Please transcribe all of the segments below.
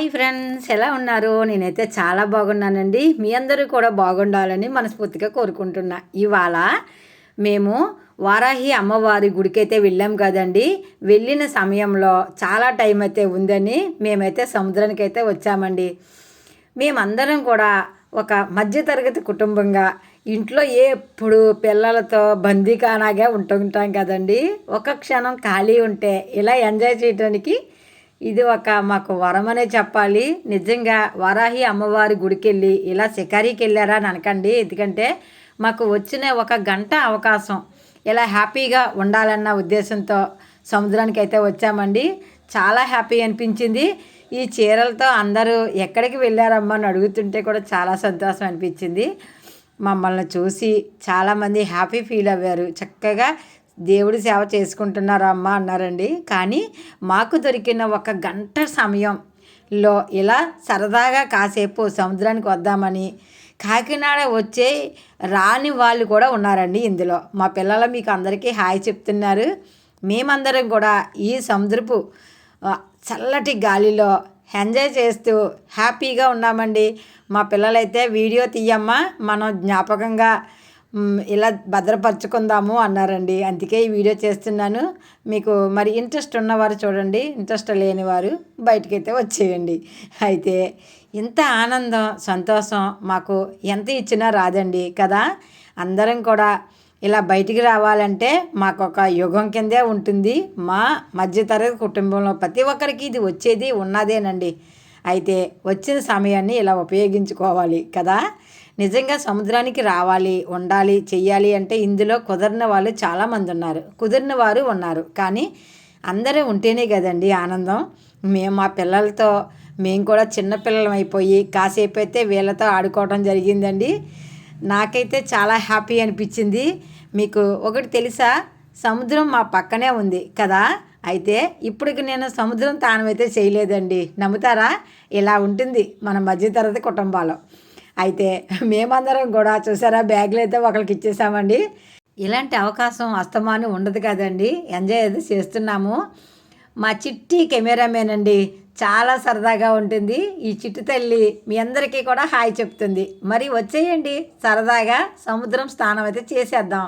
Hi friends ఎలా ఉన్నారు? నేనైతే చాలా బాగున్నానండి. మీ అందరూ కూడా బాగుండాలని మనస్ఫూర్తిగా కోరుకుంటున్నా. ఇవాళ మేము వారాహి అమ్మవారి గుడికైతే వెళ్ళాం కదండి. వెళ్ళిన సమయంలో చాలా టైం అయితే ఉందని మేమైతే సముద్రానికి అయితే వచ్చామండి. మేమందరం కూడా ఒక మధ్యతరగతి కుటుంబంగా ఇంట్లో ఎప్పుడు పిల్లలతో బందీకానాగా ఉంటుంటాం కదండి. ఒక క్షణం ఖాళీ ఉంటే ఇలా ఎంజాయ్ చేయడానికి ఇది ఒక మాకు వరమనే చెప్పాలి. నిజంగా వారాహి అమ్మవారి గుడికి వెళ్ళి ఇలా షికారీకి వెళ్ళారా అని అనకండి. ఎందుకంటే మాకు వచ్చిన ఒక గంట అవకాశం. ఇలా హ్యాపీగా ఉండాలన్న ఉద్దేశంతో సముద్రానికి అయితే వచ్చామండి. చాలా హ్యాపీ అనిపించింది. ఈ చీరలతో అందరూ ఎక్కడికి వెళ్ళారమ్మా అని అడుగుతుంటే కూడా చాలా సంతోషం అనిపించింది. మమ్మల్ని చూసి చాలామంది హ్యాపీ ఫీల్ అయ్యారు. చక్కగా దేవుడి సేవ చేసుకుంటున్నారమ్మా అన్నారండి. కానీ మాకు దొరికిన ఒక గంట సమయంలో ఇలా సరదాగా కాసేపు సముద్రానికి వద్దామని కాకినాడ వచ్చే రాని వాళ్ళు కూడా ఉన్నారండి ఇందులో. మా పిల్లలు మీకు అందరికీ హాయ్ చెప్తున్నారు. మేమందరం కూడా ఈ సముద్రపు చల్లటి గాలిలో ఎంజాయ్ చేస్తూ హ్యాపీగా ఉన్నామండి. మా పిల్లలైతే వీడియో తీయమ్మా. మనం జ్ఞాపకంగా ఇలా భద్రపరుచుకుందాము అన్నారండి. అందుకే ఈ వీడియో చేస్తున్నాను. మీకు మరి ఇంట్రెస్ట్ ఉన్నవారు చూడండి. ఇంట్రెస్ట్ లేనివారు బయటకైతే వచ్చేయండి. అయితే ఇంత ఆనందం సంతోషం మాకు ఎంత ఇచ్చినా రాదండి కదా? అందరం కూడా ఇలా బయటికి రావాలంటే మాకు ఒక యుగం కిందే ఉంటుంది. మా మధ్యతరగతి కుటుంబంలో ప్రతి ఒక్కరికి ఇది వచ్చేది ఉన్నదేనండి. అయితే వచ్చిన సమయాన్ని ఇలా ఉపయోగించుకోవాలి కదా? నిజంగా సముద్రానికి రావాలి ఉండాలి చెయ్యాలి అంటే ఇందులో కుదరిన వాళ్ళు చాలామంది ఉన్నారు. కుదిరిన వారు ఉన్నారు. కానీ అందరూ ఉంటేనే కదండి ఆనందం. మేము మా పిల్లలతో మేము కూడా చిన్నపిల్లలం అయిపోయి కాసేపు అయితే వీళ్ళతో ఆడుకోవడం జరిగిందండి. నాకైతే చాలా హ్యాపీ అనిపించింది. మీకు ఒకటి తెలుసా? సముద్రం మా పక్కనే ఉంది కదా? అయితే ఇప్పటికి నేను సముద్రం తానమైతే చేయలేదండి. నమ్ముతారా? ఇలా ఉంటుంది మన మధ్యతరగతి కుటుంబాలు. అయితే మేమందరం కూడా చూసారా బ్యాగులు అయితే ఒకరికి ఇచ్చేసామండి. ఇలాంటి అవకాశం అస్తమానం ఉండదు కదండి. ఎంజాయ్ అయితే చేస్తున్నాము. మా చిట్టి కెమెరామెన్ అండి చాలా సరదాగా ఉంటుంది. ఈ చిట్టు తల్లి మీ అందరికీ కూడా హాయ్ చెప్తుంది. మరి వచ్చేయండి సరదాగా సముద్రం స్నానం అయితే చేసేద్దాం.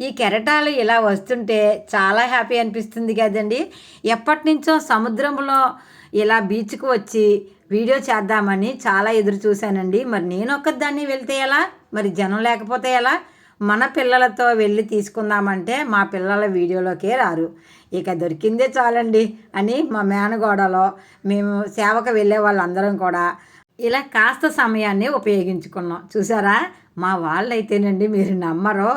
ఈ కెరటాలు ఇలా వస్తుంటే చాలా హ్యాపీ అనిపిస్తుంది కదండి. ఎప్పటి నుంచో సముద్రంలో ఇలా బీచ్కు వచ్చి వీడియో చేద్దామని చాలా ఎదురు చూశానండి. మరి నేను ఒక్కదాన్ని వెళ్తే ఎలా? మరి జనం లేకపోతే ఎలా? మన పిల్లలతో వెళ్ళి తీసుకుందామంటే మా పిల్లల వీడియోలోకే రారు. ఇక దొరికిందే చాలండి అని మా మేనగోడలో మేము సేవకు వెళ్ళే వాళ్ళందరం కూడా ఇలా కాస్త సమయాన్ని ఉపయోగించుకున్నాం. చూసారా? మా వాళ్ళైతేనండి మీరు నమ్మరో.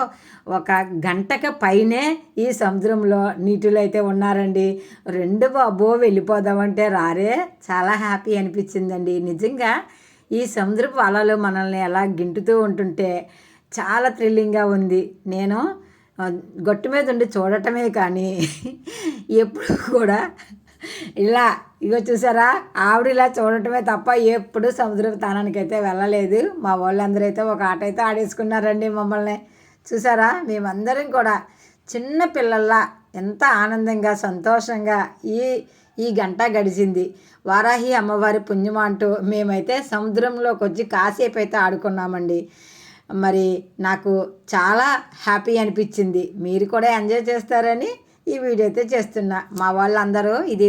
ఒక గంటకు పైనే ఈ సముద్రంలో నీటిలో అయితే ఉన్నారండి. రెండు బాబో వెళ్ళిపోదామంటే రారే. చాలా హ్యాపీ అనిపించిందండి. నిజంగా ఈ సముద్రపు అలలు మనల్ని ఎలా గింటుతూ ఉంటుంటే చాలా థ్రిల్లింగ్గా ఉంది. నేను ఆ, గట్టు మీద ఉండి చూడటమే కానీ ఎప్పుడు కూడా ఇలా ఇగో చూసారా? ఆవిడ ఇలా చూడటమే తప్ప ఎప్పుడు సముద్ర తానానికి అయితే వెళ్ళలేదు. మా వాళ్ళందరూ అయితే ఒక ఆట అయితే ఆడేసుకున్నారండి మమ్మల్ని. చూసారా? మేమందరం కూడా చిన్న పిల్లల్లా ఎంత ఆనందంగా సంతోషంగా ఈ ఈ గంట గడిచింది. వారాహి అమ్మవారి పుణ్యమా అంటూ మేమైతే సముద్రంలోకి వచ్చి కాసేపు అయితే ఆడుకున్నామండి. మరి నాకు చాలా హ్యాపీ అనిపించింది. మీరు కూడా ఎంజాయ్ చేస్తారని ఈ వీడియో అయితే చేస్తున్నా. మా వాళ్ళందరూ ఇది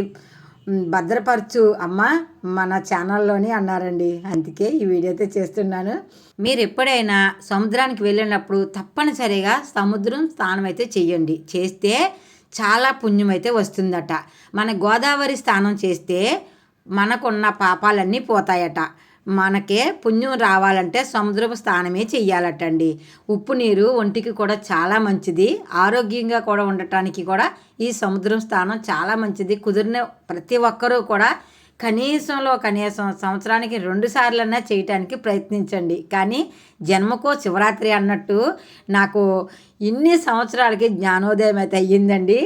భద్రపరచు అమ్మ మన ఛానల్లోని అన్నారండి. అందుకే ఈ వీడియో అయితే చేస్తున్నాను. మీరు ఎప్పుడైనా సముద్రానికి వెళ్ళినప్పుడు తప్పనిసరిగా సముద్రం స్నానం అయితే చెయ్యండి. చేస్తే చాలా పుణ్యం అయితే వస్తుందట. మన గోదావరి స్నానం చేస్తే మనకున్న పాపాలన్నీ పోతాయట. మనకే పుణ్యం రావాలంటే సముద్రపు స్నానమే చెయ్యాలటండి. ఉప్పు నీరు ఒంటికి కూడా చాలా మంచిది. ఆరోగ్యంగా కూడా ఉండటానికి కూడా ఈ సముద్రం స్నానం చాలా మంచిది. కుదిరిన ప్రతి ఒక్కరూ కూడా కనీసంలో కనీసం సంవత్సరానికి రెండు సార్లన్నా చేయటానికి ప్రయత్నించండి. కానీ జన్మకో శివరాత్రి అన్నట్టు నాకు ఇన్ని సంవత్సరాలకి జ్ఞానోదయం అయితే అయ్యిందండి.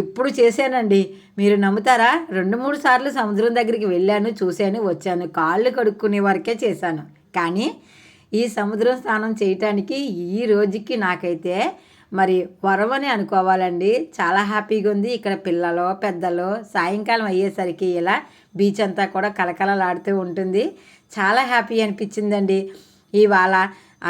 ఇప్పుడు చేశానండి. మీరు నమ్ముతారా? రెండు మూడు సార్లు సముద్రం దగ్గరికి వెళ్ళాను చూశాను వచ్చాను. కాళ్ళు కడుక్కునే వరకే చేశాను. కానీ ఈ సముద్రం స్నానం చేయటానికి ఈ రోజుకి నాకైతే మరి వరం అని అనుకోవాలండి. చాలా హ్యాపీగా ఉంది. ఇక్కడ పిల్లలు పెద్దలు సాయంకాలం అయ్యేసరికి ఇలా బీచ్ అంతా కూడా కలకలలాడుతూ ఉంటుంది. చాలా హ్యాపీ అనిపించిందండి. ఇవాళ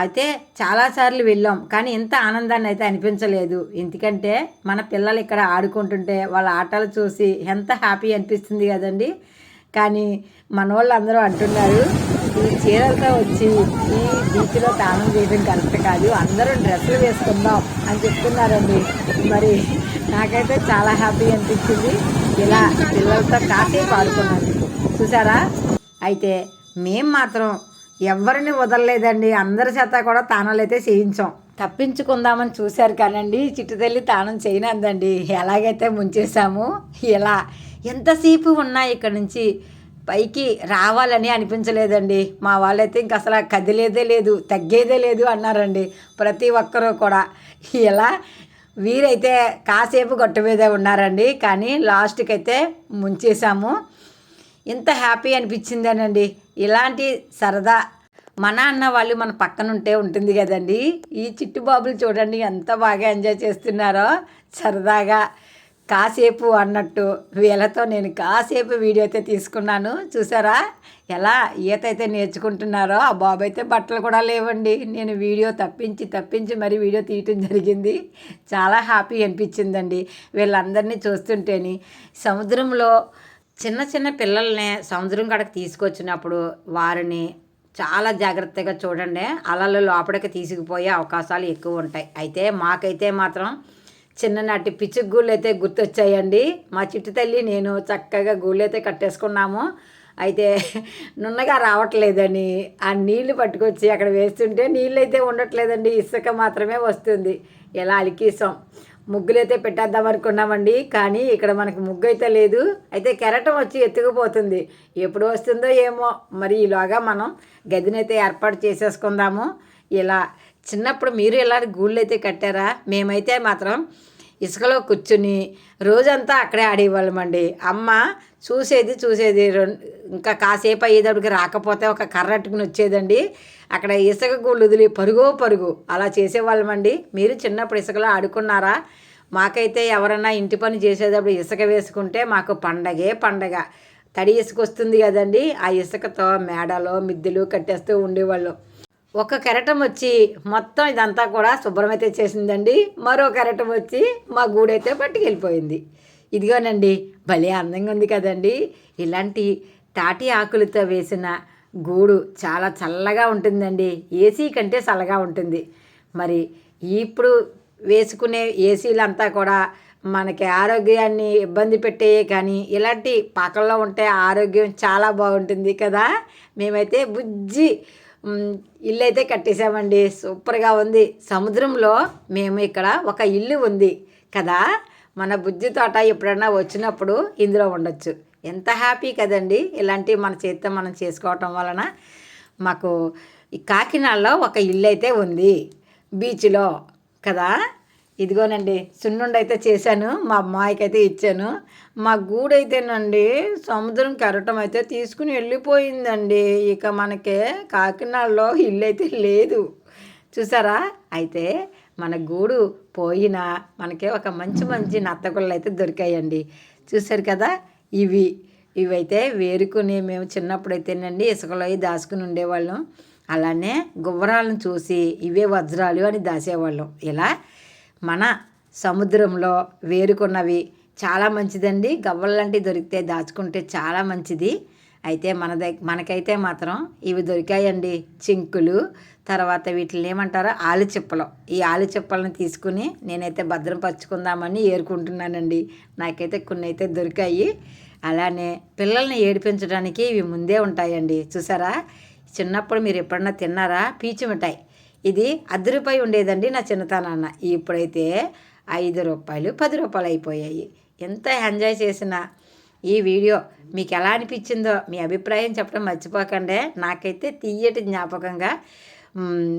అయితే చాలాసార్లు వెళ్ళాం కానీ ఇంత ఆనందాన్ని అయితే అనిపించలేదు. ఎందుకంటే మన పిల్లలు ఇక్కడ ఆడుకుంటుంటే వాళ్ళ ఆటలు చూసి ఎంత హ్యాపీ అనిపిస్తుంది కదండి. కానీ మన వాళ్ళు అందరూ అంటున్నారు ఈ చీరలతో వచ్చి ఈ బీచ్లో స్నానం చేయడం కరెక్ట్ కాదు. అందరూ డ్రెస్సులు వేసుకుందాం అని చెప్తున్నారండి. మరి నాకైతే చాలా హ్యాపీ అనిపించింది. ఇలా పిల్లలతో కాసేపు ఆడుకున్నాను. చూసారా? అయితే మేం మాత్రం ఎవరిని వదలలేదండి. అందరి చేత కూడా తానాలు అయితే చేయించాం. తప్పించుకుందామని చూశారు కానండి. చిట్టు తల్లి తానం చేయనందండి. ఎలాగైతే ముంచేసాము ఇలా ఎంతసేపు ఉన్నా ఇక్కడ నుంచి పైకి రావాలని అనిపించలేదండి. మా వాళ్ళైతే ఇంక అసలు కదిలేదే లేదు తగ్గేదే లేదు అన్నారండి. ప్రతి ఒక్కరూ కూడా. ఇలా వీరైతే కాసేపు గట్టు మీదే ఉన్నారండి. కానీ లాస్ట్కి అయితే ముంచేసాము ఇంత హ్యాపీ అనిపించిందేనండి. ఇలాంటి సరదా మన అన్న వాళ్ళు మన పక్కన ఉంటే ఉంటుంది కదండి. ఈ చిట్టుబాబులు చూడండి ఎంత బాగా ఎంజాయ్ చేస్తున్నారో. సరదాగా కాసేపు అన్నట్టు వీళ్ళతో నేను కాసేపు వీడియో అయితే తీసుకున్నాను. చూసారా? ఎలా ఈత అయితే నేర్చుకుంటున్నారో ఆ బాబు అయితే బట్టలు కూడా లేవండి. నేను వీడియో తప్పించి తప్పించి మరి వీడియో తీయటం జరిగింది. చాలా హ్యాపీ అనిపించిందండి. వీళ్ళందరినీ చూస్తుంటేని సముద్రంలో చిన్న చిన్న పిల్లల్ని సముద్రం కాడకు తీసుకొచ్చినప్పుడు వారిని చాలా జాగ్రత్తగా చూడండి. అలలు లోపలికి తీసుకుపోయే అవకాశాలు ఎక్కువ ఉంటాయి. అయితే మాకైతే మాత్రం చిన్ననాటి పిచ్చి గూళ్ళు అయితే గుర్తొచ్చాయండి. మా చిట్టు తల్లి నేను చక్కగా గూళ్ళు అయితే కట్టేసుకున్నాము. అయితే నున్నగా రావట్లేదని ఆ నీళ్ళు పట్టుకొచ్చి అక్కడ వేస్తుంటే నీళ్ళు అయితే ఉండట్లేదండి. ఇసుక మాత్రమే వస్తుంది. ఎలా అలికేసాం ముగ్గులైతే పెట్టేద్దాం అనుకున్నామండి. కానీ ఇక్కడ మనకి ముగ్గు అయితే లేదు. అయితే కెరటం వచ్చి ఎత్తుకుపోతుంది. ఎప్పుడు వస్తుందో ఏమో. మరి ఈలోగా మనం గదినైతే ఏర్పాటు చేసేసుకుందాము. ఇలా చిన్నప్పుడు మీరు ఇలాంటి గూళ్ళు అయితే కట్టారా? మేమైతే మాత్రం ఇసుకలో కూర్చుని రోజంతా అక్కడే ఆడేవాళ్ళమండి. అమ్మ చూసేది చూసేది ఇంకా కాసేపు అయ్యేటప్పటికి రాకపోతే ఒక కర్రట్టుకుని వచ్చేదండి. అక్కడ ఇసుక గూళ్ళు వదిలి పరుగో పరుగు అలా చేసేవాళ్ళమండి. మీరు చిన్నప్పుడు ఇసుకలో ఆడుకున్నారా? మాకైతే ఎవరన్నా ఇంటి పని చేసేటప్పుడు ఇసుక వేసుకుంటే మాకు పండగే పండగ. తడి ఇసుక వస్తుంది కదండి. ఆ ఇసుకతో మేడలో మిద్దెలు కట్టేస్తూ ఉండేవాళ్ళు. ఒక కెరటం వచ్చి మొత్తం ఇదంతా కూడా శుభ్రమైతే చేసిందండి. మరో కెరటం వచ్చి మా గూడైతే పట్టుకెళ్ళిపోయింది. ఇదిగోనండి భలే అందంగా ఉంది కదండి. ఇలాంటి తాటి ఆకులతో వేసిన గూడు చాలా చల్లగా ఉంటుందండి. ఏసీ కంటే చల్లగా ఉంటుంది. మరి ఇప్పుడు వేసుకునే ఏసీలంతా కూడా మనకి ఆరోగ్యాన్ని ఇబ్బంది పెట్టేయే కానీ ఇలాంటి పాకల్లో ఉంటే ఆరోగ్యం చాలా బాగుంటుంది కదా. మేమైతే బుజ్జి ఇల్లు అయితే కట్టేసామండి సూపర్గా ఉంది. సముద్రంలో మేము ఇక్కడ ఒక ఇల్లు ఉంది కదా. మన బుజ్జి తోట ఎప్పుడన్నా వచ్చినప్పుడు ఇందులో ఉండొచ్చు. ఎంత హ్యాపీ కదండి. ఇలాంటివి మన చేతితో మనం చేసుకోవటం వలన మాకు ఈ కాకినాడలో ఒక ఇల్లు అయితే ఉంది. బీచ్లో కదా. ఇదిగోనండి సున్నుండి అయితే చేశాను మా అమ్మాయికి అయితే ఇచ్చాను. మా గూడైతేనండి సముద్రం కెరటం అయితే తీసుకుని వెళ్ళిపోయిందండి ఇక మనకి కాకినాడలో ఇల్లు అయితే లేదు. చూసారా? అయితే మన గూడు పోయినా మనకి ఒక మంచి మంచి నత్తగుళ్ళు అయితే దొరికాయండి. చూసారు కదా? ఇవి. ఇవైతే వేరుకుని మేము చిన్నప్పుడు అయితేనండి ఇసుకలో దాచుకుని ఉండేవాళ్ళం. అలానే గువ్వరాలను చూసి ఇవే వజ్రాలు అని దాసేవాళ్ళం ఇలా మన సముద్రంలో వేరుకున్నవి చాలా మంచిదండి. గవ్వలాంటివి దొరికితే దాచుకుంటే చాలా మంచిది. అయితే మన దగ్గర మనకైతే మాత్రం ఇవి దొరికాయండి చింకులు. తర్వాత వీటిని ఏమంటారో? ఆలు చిప్పలు ఈ ఆలు చిప్పలను తీసుకుని నేనైతే భద్రపరుచుకుందామని ఏరుకుంటున్నానండి. నాకైతే కొన్ని అయితే దొరికాయి. అలానే పిల్లల్ని ఏడిపించడానికి ఇవి ముందే ఉంటాయండి. చూసారా? చిన్నప్పుడు మీరు ఎప్పుడన్నా తిన్నారా? పీచు మిఠాయి. ఇది అర్ధ రూపాయి ఉండేదండి నా చిన్నతనాన్న. ఇప్పుడైతే ఐదు రూపాయలు పది రూపాయలు అయిపోయాయి. ఎంత ఎంజాయ్ చేసిన ఈ వీడియో. మీకు ఎలా అనిపించిందో మీ అభిప్రాయం చెప్పడం మర్చిపోకండి. నాకైతే తీయటి జ్ఞాపకంగా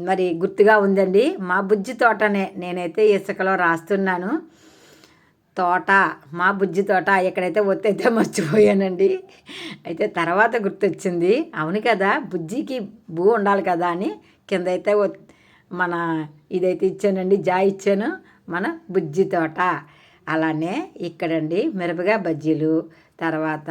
మరి గుర్తుగా ఉందండి. మా బుజ్జి తోటనే నేనైతే ఇసుకలో రాస్తున్నాను. తోట మా బుజ్జి తోట ఎక్కడైతే ఒత్తైతే మర్చిపోయానండి. అయితే తర్వాత గుర్తొచ్చింది. అవును కదా బుజ్జికి భూ ఉండాలి కదా అని కింద అయితే మన ఇదైతే ఇచ్చానండి జా ఇచ్చాను మన బుజ్జి తోట. అలానే ఇక్కడండి మిరపగా బజ్జీలు తర్వాత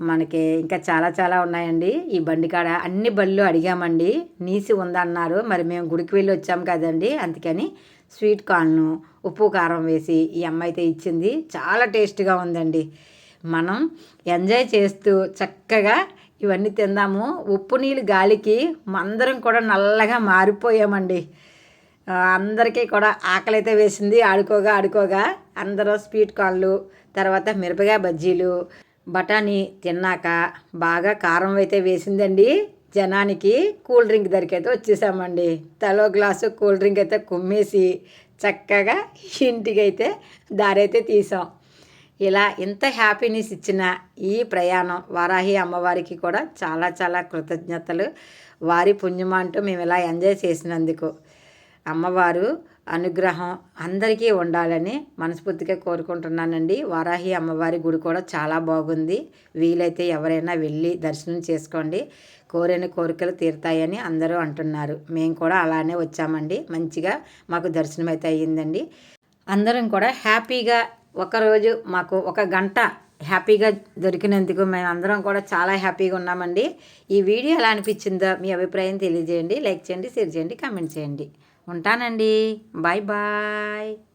మనకి ఇంకా చాలా చాలా ఉన్నాయండి. ఈ బండి కాడ అన్ని బళ్ళు అడిగామండి. నీసి ఉందన్నారు మరి మేము గుడికి వెళ్ళి వచ్చాం కదండి. అందుకని స్వీట్ కార్న్ను ఉప్పు కారం వేసి ఈ అమ్మ అయితే ఇచ్చింది. చాలా టేస్ట్గా ఉందండి. మనం ఎంజాయ్ చేస్తూ చక్కగా ఇవన్నీ తిందాము. ఉప్పు నీళ్ళు గాలికి అందరం కూడా నల్లగా మారిపోయామండి. అందరికీ కూడా ఆకలి అయితే వేసింది. ఆడుకోగా ఆడుకోగా అందరూ స్వీట్ కార్న్లు తర్వాత మిరపకాయ బజ్జీలు బఠానీ తిన్నాక బాగా కారం అయితే వేసిందండి. జనానికి కూల్ డ్రింక్ ధరకైతే వచ్చేసామండి. తలో గ్లాసు కూల్ డ్రింక్ అయితే కుమ్మేసి చక్కగా ఇంటికి అయితే దారైతే తీసాం. ఇలా ఇంత హ్యాపీనెస్ ఇచ్చిన ఈ ప్రయాణం వారాహి అమ్మవారికి కూడా చాలా చాలా కృతజ్ఞతలు. వారి పుణ్యమా అంటూ మేము ఇలా ఎంజాయ్ చేసినందుకు అమ్మవారు అనుగ్రహం అందరికీ ఉండాలని మనస్ఫూర్తిగా కోరుకుంటున్నానండి. వారాహి అమ్మవారి గుడి కూడా చాలా బాగుంది. వీలైతే ఎవరైనా వెళ్ళి దర్శనం చేసుకోండి. కోరిన కోరికలు తీరుతాయని అందరూ అంటున్నారు. మేము కూడా అలానే వచ్చామండి. మంచిగా మాకు దర్శనం అయితే అయ్యిందండి. అందరం కూడా హ్యాపీగా ఒకరోజు మాకు ఒక గంట హ్యాపీగా దొరికినందుకు మేము అందరం కూడా చాలా హ్యాపీగా ఉన్నామండి. ఈ వీడియో ఎలా అనిపించిందో మీ అభిప్రాయం తెలియజేయండి. లైక్ చేయండి షేర్ చేయండి కామెంట్ చేయండి. ఉంటానండి. Bye bye.